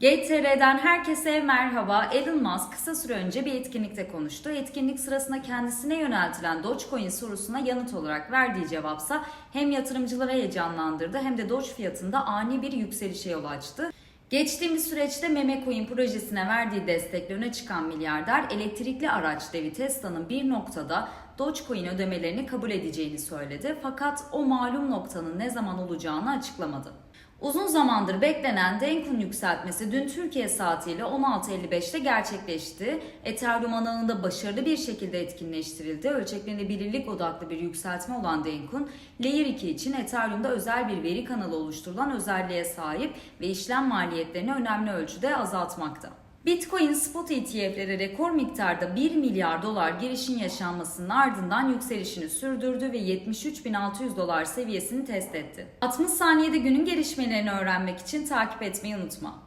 GTR'den herkese merhaba. Elon Musk kısa süre önce bir etkinlikte konuştu. Etkinlik sırasında kendisine yöneltilen Dogecoin sorusuna yanıt olarak verdiği cevapsa hem yatırımcıları heyecanlandırdı hem de Doge fiyatında ani bir yükselişe yol açtı. Geçtiğimiz süreçte Memecoin projesine verdiği destekle öne çıkan milyarder elektrikli araç devi Tesla'nın bir noktada Dogecoin ödemelerini kabul edeceğini söyledi. Fakat o malum noktanın ne zaman olacağını açıklamadı. Uzun zamandır beklenen Denkun yükseltmesi dün Türkiye saatiyle 16.55'te gerçekleşti. Ethereum ağında başarılı bir şekilde etkinleştirildi. Ölçeklenebilirlik odaklı bir yükseltme olan Denkun, Layer 2 için Ethereum'da özel bir veri kanalı oluşturulan özelliğe sahip ve işlem maliyetlerini önemli ölçüde azaltmakta. Bitcoin spot ETF'lere rekor miktarda 1 milyar dolar girişin yaşanmasının ardından yükselişini sürdürdü ve 73.600 dolar seviyesini test etti. 60 saniyede günün gelişmelerini öğrenmek için takip etmeyi unutma.